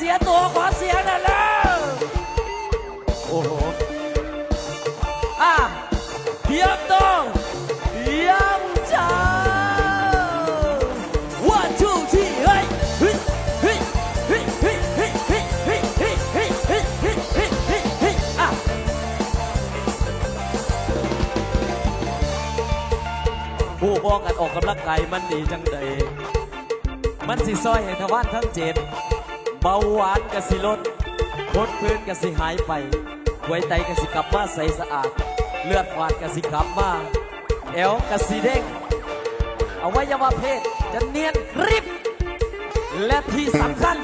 เสียตัวขอเสียงหน่อแล้วโอ้โหอะเพียบต้องเยี่ยมเจ้าวัดชูที่ไอเฮ้ยเฮ้ยเฮ้ยเฮ้ยเฮ้ยเฮ้ยเฮ้ยเฮ้ยเฮ้ยเฮ้ยฮ้ฮ้ฮ้อะผู้บอกกันออกกำลังกายมันดีจังเลยมันสิซอยเหตุวานทั้งเจ็ด เบาหวานกะสิลดพดพื้นกะสิหายไปไว้ไตกะสิกลับมาใสสะอาด เลือดฝาดกะสิกลับมาเอวกะสิเด้งอวัยวะเพศจะเนียนริบและที่สำคัญ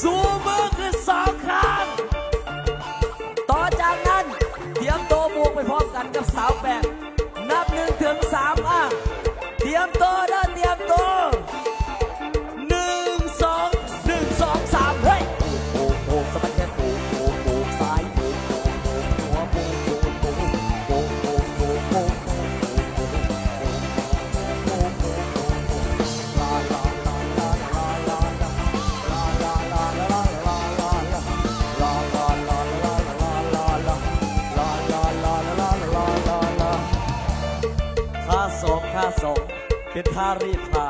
สู้มือคือสองข้าง ต่อจากนั้นเตรียมตัวบวกไปพร้อมกันกับสาวแปดนับหนึ่งถึงสามอะเตรียมตัวาสองเป็นท่ารีบผ้า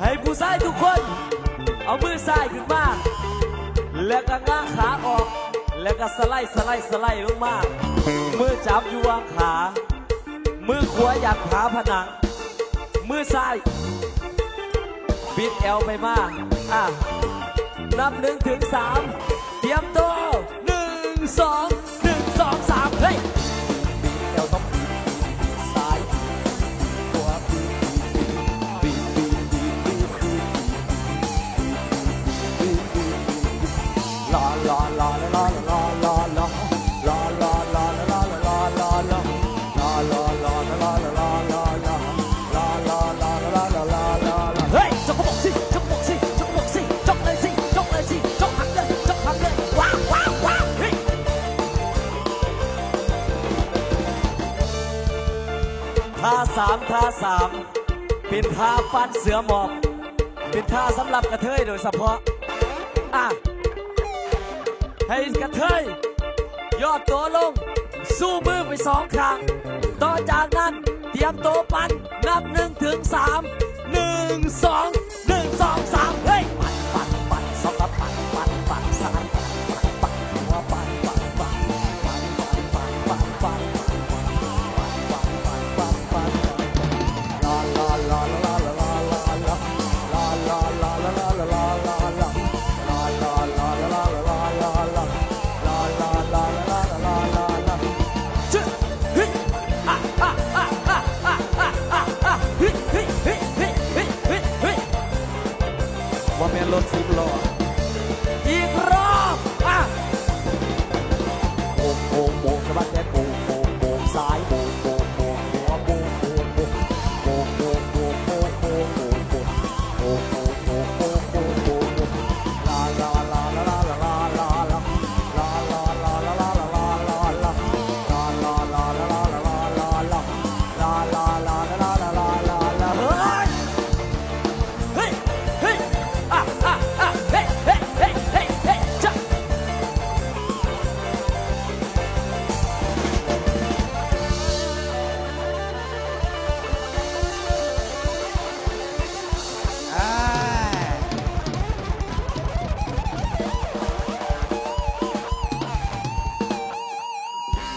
ให้ผู้ชายทุกคน เอามือซ้ายขึ้นมา แล้วก็ง้างขาออก แล้วก็สไลด์สไลด์สไลด์ลงมา มือจับอยู่วางขา มือขวาอยากขาผนัง มือซ้าย บิดแอวไปมา อะ นับหนึ่งถึงสามเตรียมตัวหนึ่งสอง สามท่าสามเป็นท่าฟันเสือหมอบเป็นท่าสำหรับกระเทยโดยเฉพาะอะให้กระเทยยอดตัวลง สู้มือไปสองครั้ง ต่อจากนั้นเตรียมตัวปันนับหนึ่งถึงสามหนึ่งสอง